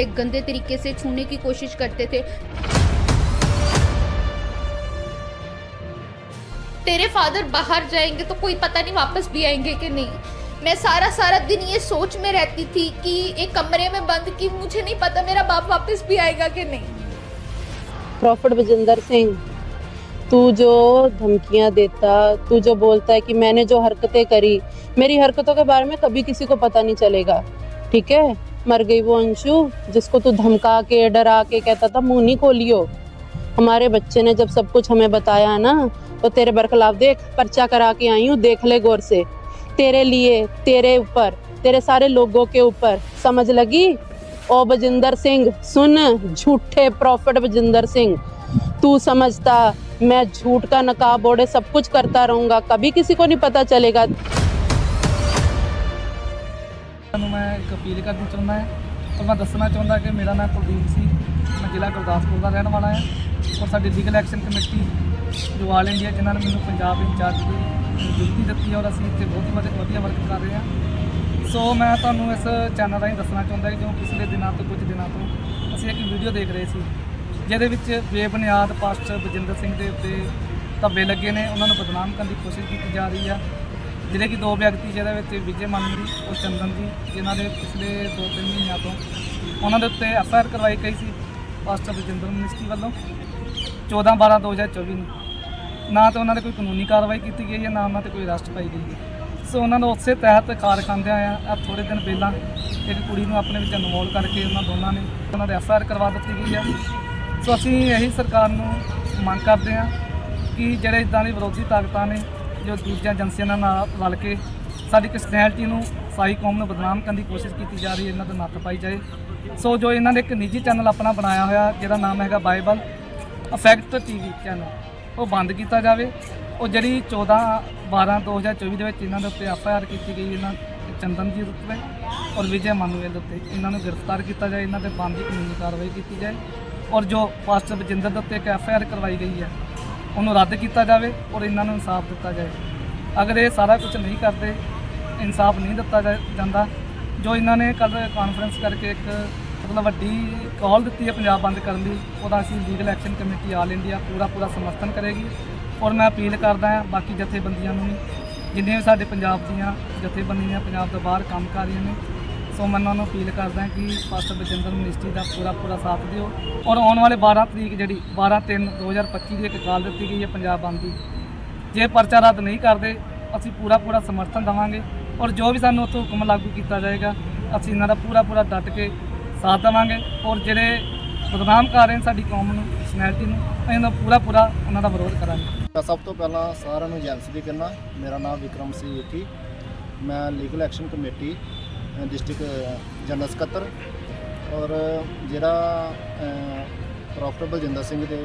एक गंदे तरीके से छूने की कोशिश करते थे। तेरे फादर बाहर जाएँगे तो कोई पता नहीं वापस भी आएँगे कि नहीं। मैं सारा सारा दिन ये सोच में रहती थी कि एक कमरे में बंद कि मुझे नहीं पता मेरा बाप वापस भी आएगा कि नहीं। प्रॉफिट बजिंदर सिंह तू जो धमकियाँ देता, तू जो बोलता है कि मैंने जो हरकतें करी, मेरी हरकतों के बारे में कभी किसी को पता नहीं चलेगा। ठीक है? मर गई वो अंशु, जिसको तू धमका के, डरा के कहता था, मुँह नहीं खोलियो। हमारे बच्चे ने जब सब कुछ हमें बताया ना तो तेरे बरखलाफ देख, पर्चा करा के आई हूँ, देख ले गौर से। तेरे लिए, तेरे ऊपर, तेरे सारे लोगों के ऊपर, समझ लगी? ओ बजिंदर सिंह, सुन, झूठे प्रॉफिट बजिंदर सिंह। तू समझता मैं झूठ का नकाब ओढ़े सब कुछ करता रहूंगा कभी किसी को नहीं पता चलेगा ਤੁਹਾਨੂੰ ਮੈਂ ਇੱਕ ਅਪੀਲ ਕਰਨੀ ਚਾਹੁੰਦਾ ਹਾਂ ਔਰ ਮੈਂ ਦੱਸਣਾ ਚਾਹੁੰਦਾ ਕਿ ਮੇਰਾ ਨਾਮ ਕੁਲਦੀਪ ਸੀ ਮੈਂ ਜ਼ਿਲ੍ਹਾ ਗੁਰਦਾਸਪੁਰ ਦਾ ਰਹਿਣ ਵਾਲਾ ਹਾਂ ਔਰ ਸਾਡੀ ਲੀਗਲ ਐਕਸ਼ਨ ਕਮੇਟੀ ਜੋ ਆਲ ਇੰਡੀਆ ਜਿਨ੍ਹਾਂ ਨੇ ਮੈਨੂੰ ਪੰਜਾਬ ਇੰਚਾਰਜ ਦੀ ਡਿਊਟੀ ਦਿੱਤੀ ਹੈ ਔਰ ਅਸੀਂ ਇੱਥੇ ਬਹੁਤ ਹੀ ਵਧੀਆ- ਵਧੀਆ ਵਰਕ ਕਰ ਰਹੇ ਹਾਂ ਸੋ ਮੈਂ ਤੁਹਾਨੂੰ ਇਸ ਚੈਨਲ ਰਾਹੀਂ ਦੱਸਣਾ ਚਾਹੁੰਦਾ ਕਿ ਜੋ ਪਿਛਲੇ ਦਿਨਾਂ ਤੋਂ ਕੁਝ ਦਿਨਾਂ ਤੋਂ ਅਸੀਂ ਇੱਕ ਵੀਡੀਓ ਦੇਖ ਰਹੇ ਸੀ ਜਿਹਦੇ ਵਿੱਚ ਬੇਬੁਨਿਆਦ ਪਾਸਟਰ ਬਜਿੰਦਰ ਸਿੰਘ ਦੇ ਉੱਤੇ ਧੱਬੇ ਲੱਗੇ ਨੇ, ਉਹਨਾਂ ਨੂੰ ਬਦਨਾਮ ਕਰਨ ਦੀ ਕੋਸ਼ਿਸ਼ ਕੀਤੀ ਜਾ ਰਹੀ ਆ। ਜਿਹੜੇ ਕਿ ਦੋ ਵਿਅਕਤੀ ਜਿਹਦੇ ਵਿੱਚ ਵਿਜੇ ਮਾਨੂ ਜੀ ਔਰ ਚੰਦਨ ਜੀ, ਜਿਨ੍ਹਾਂ ਦੇ ਪਿਛਲੇ 2-3 ਮਹੀਨਿਆਂ ਤੋਂ ਉਹਨਾਂ ਦੇ ਉੱਤੇ ਐਫ ਆਈ ਆਰ ਕਰਵਾਈ ਗਈ ਸੀ ਪਾਸਟਰ ਬਜਿੰਦਰ ਮਿਨਿਸਟਰੀ ਵੱਲੋਂ 14/12/2024 ਨੂੰ। ਨਾ ਤਾਂ ਉਹਨਾਂ ਦੇ ਕੋਈ ਕਾਨੂੰਨੀ ਕਾਰਵਾਈ ਕੀਤੀ ਗਈ ਹੈ, ਨਾ ਉਹਨਾਂ ਤੇ ਕੋਈ ਅਰੈਸਟ ਪਾਈ ਗਈ ਹੈ। ਸੋ ਉਹਨਾਂ ਨੂੰ ਉਸੇ ਤਹਿਤ ਕਾਰ ਖਾਂਦਿਆਂ ਆ ਆ ਥੋੜੇ ਦਿਨ ਪਹਿਲਾਂ ਇੱਕ ਕੁੜੀ ਨੂੰ ਆਪਣੇ ਵਿੱਚ ਇਨਵੋਲ ਕਰਕੇ ਉਹਨਾਂ ਦੋਨਾਂ ਨੇ ਉਹਨਾਂ ਦੇ ਐਫ ਆਈ ਆਰ ਕਰਵਾ ਦਿੱਤੀ ਗਈ ਹੈ। ਸੋ ਅਸੀਂ ਇਹੀ ਸਰਕਾਰ ਨੂੰ ਮੰਗ ਕਰਦੇ ਹਾਂ ਕਿ ਜਿਹੜੇ ਇਦਾਂ ਦੀ ਵਿਰੋਧੀ ਤਾਕਤਾਂ ਨੇ ਜੋ ਦੂਜੀਆਂ ਏਜੰਸੀਆਂ ਨਾਲ ਰਲ ਕੇ ਸਾਡੀ ਕ੍ਰਿਸਚੈਨਿਟੀ ਨੂੰ ਸਾਈ ਕੌਮ ਨੂੰ ਬਦਨਾਮ ਕਰਨ ਦੀ ਕੋਸ਼ਿਸ਼ ਕੀਤੀ ਜਾ ਰਹੀ ਹੈ, ਇਹਨਾਂ ਤੇ ਨੱਥ ਪਾਈ ਜਾਏ। ਸੋ ਜੋ ਇਹਨਾਂ ਨੇ ਇੱਕ ਨਿੱਜੀ ਚੈਨਲ ਆਪਣਾ ਬਣਾਇਆ ਹੋਇਆ, ਜਿਹਦਾ ਨਾਮ ਹੈਗਾ ਬਾਈਬਲ ਅਫੈਕਟ ਟੀਵੀ ਚੈਨਲ, ਉਹ ਬੰਦ ਕੀਤਾ ਜਾਵੇ। ਉਹ ਜਿਹੜੀ 14 12 2024 ਦੇ ਵਿੱਚ ਇਹਨਾਂ ਦੇ ਉੱਤੇ ਐਫ ਆਈ ਆਰ ਕੀਤੀ ਗਈ, ਇਹਨਾਂ ਚੰਦਨ ਜੀ ਦੇ ਉੱਤੇ ਔਰ ਵਿਜੇ ਮਾਨੂਅਲ ਦੇ ਉੱਤੇ ਇਹਨਾਂ ਨੂੰ ਗ੍ਰਿਫਤਾਰ ਕੀਤਾ ਜਾਏ, ਇਹਨਾਂ ਤੇ ਬੰਦ ਕਾਨੂੰਨੀ ਕਾਰਵਾਈ ਕੀਤੀ ਜਾਏ। ਔਰ ਜੋ ਪਾਸਟਰ ਬਜਿੰਦਰ ਦੇ ਉੱਤੇ ਇੱਕ ਐਫ ਆਈ ਆਰ ਕਰਵਾਈ ਗਈ ਹੈ, ਉਹਨੂੰ ਰੱਦ ਕੀਤਾ ਜਾਵੇ ਔਰ ਇਹਨਾਂ ਨੂੰ ਇਨਸਾਫ ਦਿੱਤਾ ਜਾਏ। ਅਗਰ ਇਹ ਸਾਰਾ ਕੁਝ ਨਹੀਂ ਕਰਦੇ, ਇਨਸਾਫ ਨਹੀਂ ਦਿੱਤਾ ਜਾ- ਜਾਂਦਾ, ਜੋ ਇਹਨਾਂ ਨੇ ਕੱਲ ਕਾਨਫਰੰਸ ਕਰਕੇ ਇੱਕ ਮਤਲਬ ਵੱਡੀ ਕਾਲ ਦਿੱਤੀ ਹੈ ਪੰਜਾਬ ਬੰਦ ਕਰਨ ਦੀ, ਉਹਦਾ ਅਸੀਂ legal action committee all India ਪੂਰਾ ਪੂਰਾ ਸਮਰਥਨ ਕਰੇਗੀ ਔਰ ਮੈਂ ਅਪੀਲ ਕਰਦਾ ਹਾਂ ਬਾਕੀ ਜਥੇਬੰਦੀਆਂ ਨੂੰ ਵੀ ਜਿੰਨੇ ਵੀ ਸਾਡੇ ਪੰਜਾਬ ਦੀਆਂ ਜਥੇਬੰਦੀਆਂ ਪੰਜਾਬ ਤੋਂ ਬਾਹਰ ਕੰਮ ਕਰ ਰਹੀਆਂ ਨੇ ਸੋ ਮੈਂ ਉਹਨਾਂ ਨੂੰ ਅਪੀਲ ਕਰਦਾ ਕਿ ਪਾਸਟਰ ਬਜਿੰਦਰ ਮਿਨਿਸਟਰੀ ਦਾ ਪੂਰਾ ਪੂਰਾ ਸਾਥ ਦਿਓ। ਔਰ ਆਉਣ ਵਾਲੇ 12 ਤਰੀਕ ਜਿਹੜੀ 12 3 2025 ਦੀ ਇੱਕ ਕਾਲ ਦਿੱਤੀ ਗਈ ਹੈ ਪੰਜਾਬ ਬੰਦ ਦੀ। ਜੇ ਪਰਚਾ ਰੱਦ ਨਹੀਂ ਕਰਦੇ, ਅਸੀਂ ਪੂਰਾ ਪੂਰਾ ਸਮਰਥਨ ਦੇਵਾਂਗੇ ਔਰ ਜੋ ਵੀ ਸਾਨੂੰ ਉੱਥੋਂ ਹੁਕਮ ਲਾਗੂ ਕੀਤਾ ਜਾਏਗਾ, ਅਸੀਂ ਇਹਨਾਂ ਦਾ ਪੂਰਾ ਪੂਰਾ ਡਟ ਕੇ ਸਾਥ ਦੇਵਾਂਗੇ ਔਰ ਜਿਹੜੇ ਬਦਨਾਮ ਕਰ ਰਹੇ ਨੇ ਸਾਡੀ ਕੌਮ ਨੂੰ ਪਰਸਨੈਲਿਟੀ ਨੂੰ ਇਹਨਾਂ ਦਾ ਪੂਰਾ ਪੂਰਾ ਉਹਨਾਂ ਦਾ ਵਿਰੋਧ ਕਰਾਂਗੇ। ਤਾਂ ਸਭ ਤੋਂ ਪਹਿਲਾਂ ਸਾਰਿਆਂ ਨੂੰ ਏਜੰਸੀ ਦੀ ਕਰਨਾ। ਮੇਰਾ ਨਾਮ ਵਿਕਰਮ ਸਿੰਘ ਵੇਠੀ ਮੈਂ legal action committee district general ਸਕੱਤਰ ਔਰ ਜਿਹੜਾ ਪ੍ਰੋਫੈਸਰ ਬਲਜਿੰਦਰ ਸਿੰਘ ਦੇ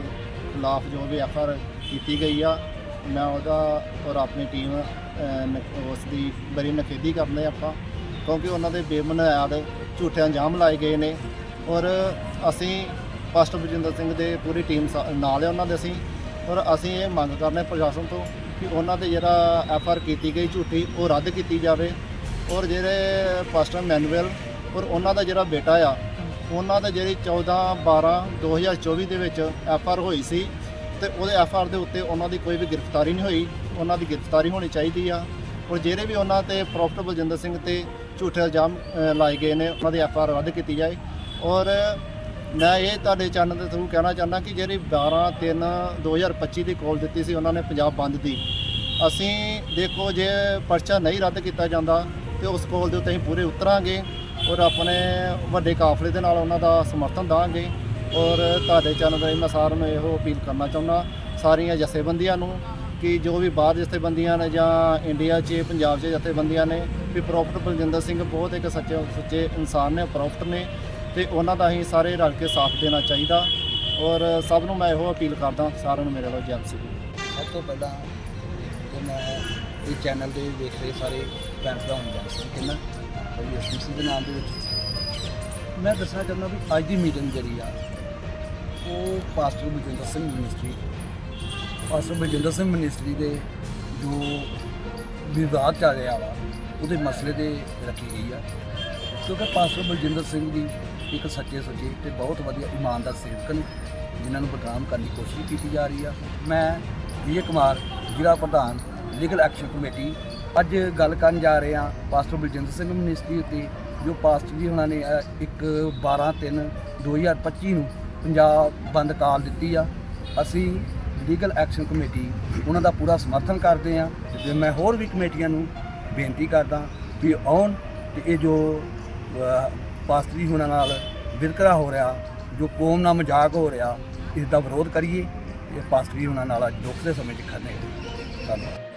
ਖਿਲਾਫ ਜੋ ਵੀ ਐਫ ਆਰ ਕੀਤੀ ਗਈ ਆ, ਮੈਂ ਉਹਦਾ ਔਰ ਆਪਣੀ ਟੀਮ ਨ- ਉਸ ਦੀ ਬੜੀ ਨਖੇਦੀ ਕਰਦੇ ਆਪਾਂ, ਕਿਉਂਕਿ ਉਹਨਾਂ ਦੇ ਬੇਬੁਨਿਆਦ ਝੂਠੇ ਅੰਜਾਮ ਲਾਏ ਗਏ ਨੇ ਔਰ ਅਸੀਂ ਪਾਸਟਰ ਬਲਜਿੰਦਰ ਸਿੰਘ ਦੇ ਪੂਰੀ ਟੀਮ ਸਾ- ਨਾਲ ਹੈ ਉਹਨਾਂ ਦੇ ਅਸੀਂ ਔਰ ਅਸੀਂ ਇਹ ਮੰਗ ਕਰਨੇ ਪ੍ਰਸ਼ਾਸਨ ਤੋਂ ਕਿ ਉਹਨਾਂ ਤੇ ਜਿਹੜਾ ਐਫ ਆਰ ਕੀਤੀ ਗਈ ਝੂਠੀ ਉਹ ਰੱਦ ਕੀਤੀ ਜਾਵੇ ਔਰ ਜਿਹੜੇ ਪਾਸਟਰ ਮੈਨੂਅਲ ਔਰ ਉਹਨਾਂ ਦਾ ਜਿਹੜਾ ਬੇਟਾ ਆ, ਉਹਨਾਂ ਦਾ ਜਿਹੜੀ 14 12 2024 ਦੇ ਵਿੱਚ ਐਫ ਆਰ ਹੋਈ ਸੀ ਤੇ ਉਹਦੇ ਐਫ ਆਰ ਦੇ ਉੱਤੇ ਉਹਨਾਂ ਦੀ ਕੋਈ ਵੀ ਗ੍ਰਿਫਤਾਰੀ ਨਹੀਂ ਹੋਈ, ਉਹਨਾਂ ਦੀ ਗ੍ਰਿਫਤਾਰੀ ਹੋਣੀ ਚਾਹੀਦੀ ਆ। ਔਰ ਜਿਹੜੇ ਵੀ ਉਹਨਾਂ ਤੇ ਪ੍ਰੋਫੈਸਰ ਬਲਜਿੰਦਰ ਸਿੰਘ ਤੇ ਝੂਠੇ ਇਲਜ਼ਾਮ ਲਾਏ ਗਏ ਨੇ, ਉਹਨਾਂ ਦੀ ਐਫ ਆਰ ਰੱਦ ਕੀਤੀ ਜਾਏ। ਔਰ ਮੈਂ ਇਹ ਤੁਹਾਡੇ ਚੈਨਲ ਦੇ ਥਰੂ ਕਹਿਣਾ ਚਾਹੁੰਦਾ ਕਿ ਜਿਹੜੀ 12 3 2025 ਦੀ ਕਾਲ ਦਿੱਤੀ ਸੀ, ਉਹਨਾਂ ਨੇ ਪੰਜਾਬ ਬੰਦ ਦੀ। ਅਸੀਂ ਦੇਖੋ, ਜੇ ਪਰਚਾ ਨਹੀਂ ਰੱਦ ਕੀਤਾ ਜਾਂਦਾ ਤੇ ਉਸ ਕੋਲ ਦੇ ਉੱਤੇ ਅਸੀਂ ਪੂਰੇ ਉਤਰਾਂਗੇ ਔਰ ਆਪਣੇ ਵੱਡੇ ਕਾਫਲੇ ਦੇ ਨਾਲ ਉਹਨਾਂ ਦਾ ਸਮਰਥਨ ਦਾਂਗੇ ਔਰ ਤੁਹਾਡੇ ਚੈਨਲ ਰਾਹੀਂ ਮੈਂ ਸਾਰਿਆਂ ਨੂੰ ਇਹੋ ਅਪੀਲ ਕਰਨਾ ਚਾਹੁੰਦਾ, ਸਾਰੀਆਂ ਜਥੇਬੰਦੀਆਂ ਨੂੰ ਕਿ ਜੋ ਵੀ ਬਾਹਰ ਜਥੇਬੰਦੀਆਂ ਨੇ ਜਾਂ ਇੰਡੀਆ 'ਚ, ਪੰਜਾਬ 'ਚ ਜਥੇਬੰਦੀਆਂ ਨੇ, ਵੀ ਪ੍ਰੋਫਟ ਬਲਜਿੰਦਰ ਸਿੰਘ ਬਹੁਤ ਇੱਕ ਸੱਚੇ ਸੁੱਚੇ ਇਨਸਾਨ ਨੇ ਪ੍ਰੋਫਟ ਨੇ ਤੇ ਉਹਨਾਂ ਦਾ ਅਸੀਂ ਸਾਰੇ ਰਲ ਕੇ ਸਾਥ ਦੇਣਾ ਚਾਹੀਦਾ ਔਰ ਸਭ ਨੂੰ ਮੈਂ ਇਹੋ ਅਪੀਲ ਕਰਦਾ ਸਾਰਿਆਂ ਨੂੰ ਮੇਰੇ ਵੱਲੋਂ ਜੈ ਸੀ ਸਭ ਤੋਂ ਪਹਿਲਾਂ ਤੇ ਮੈਂ ਇਹ ਚੈਨਲ 'ਤੇ ਦੇਖ ਰਹੇ ਸਾਰੇ ਭੈਣ ਭਰਾ ਨੂੰ ਜਾਣ ਸੀ ਕਿੰਨਾ ਭਾਈ ਐਸਐਮਸੀ ਦੇ ਨਾਮ ਦੇ ਵਿੱਚ। ਮੈਂ ਦੱਸਣਾ ਚਾਹੁੰਦਾ ਵੀ ਅੱਜ ਦੀ ਮੀਟਿੰਗ ਜਿਹੜੀ ਆ, ਉਹ pastor Baljinder Singh ministry pastor Baljinder Singh ministry ਦੇ ਜੋ ਵਿਵਾਦ ਚੱਲ ਰਿਹਾ ਵਾ, ਉਹਦੇ ਮਸਲੇ ਤੇ ਰੱਖੀ ਗਈ ਆ। ਕਿਉਂਕਿ ਪਾਸਟਰ ਬਲਜਿੰਦਰ ਸਿੰਘ ਜੀ ਇੱਕ ਸੱਚੇ ਸੁੱਚੇ ਤੇ ਬਹੁਤ ਵਧੀਆ ਇਮਾਨਦਾਰ ਸੇਵਕ ਨੇ, ਜਿਨ੍ਹਾਂ ਨੂੰ ਬਦਨਾਮ ਕਰਨ ਦੀ ਕੋਸ਼ਿਸ਼ ਕੀਤੀ ਜਾ ਰਹੀ ਆ। ਮੈਂ ਵਿਜੇ ਕੁਮਾਰ ਜ਼ਿਲ੍ਹਾ ਪ੍ਰਧਾਨ ਲੀਗਲ ਐਕਸ਼ਨ ਕਮੇਟੀ ਅੱਜ ਗੱਲ ਕਰਨ ਜਾ ਰਹੇ ਹਾਂ ਪਾਸਟਰ ਬਲਜਿੰਦਰ ਸਿੰਘ ਮਿਨਿਸਟਰੀ ਉੱਤੇ ਜੋ ਪਾਸਟਰ ਜੀ ਉਹਨਾਂ ਨੇ ਅ, ਇੱਕ 12 3 2025 ਨੂੰ ਪੰਜਾਬ ਬੰਦ ਕਾਲ ਦਿੱਤੀ ਆ। ਅਸੀਂ ਲੀਗਲ ਐਕਸ਼ਨ ਕਮੇਟੀ ਉਹਨਾਂ ਦਾ ਪੂਰਾ ਸਮਰਥਨ ਕਰਦੇ ਆ ਤੇ ਮੈਂ ਹੋਰ ਵੀ ਕਮੇਟੀਆਂ ਨੂੰ ਬੇਨਤੀ ਕਰਦਾ ਵੀ ਆਉਣ ਤੇ ਇਹ ਜੋ ਅ, ਪਾਸਟਰ ਨਾਲ ਵਿਰਕਰਾ ਹੋ ਰਿਹਾ ਜੋ ਕੌਮ ਨਾਲ ਮਜ਼ਾਕ ਹੋ ਰਿਹਾ ਇਸ ਦਾ ਵਿਰੋਧ ਕਰੀਏ ਇਹ ਪਾਸਟਰ ਜੀ ਉਹਨਾਂ ਨਾਲ ਅੱਜ ਦੁੱਖ ਦੇ ਸਮੇਂ 'ਚ ਖੜਨੇ ਧੰਨਵਾਦ।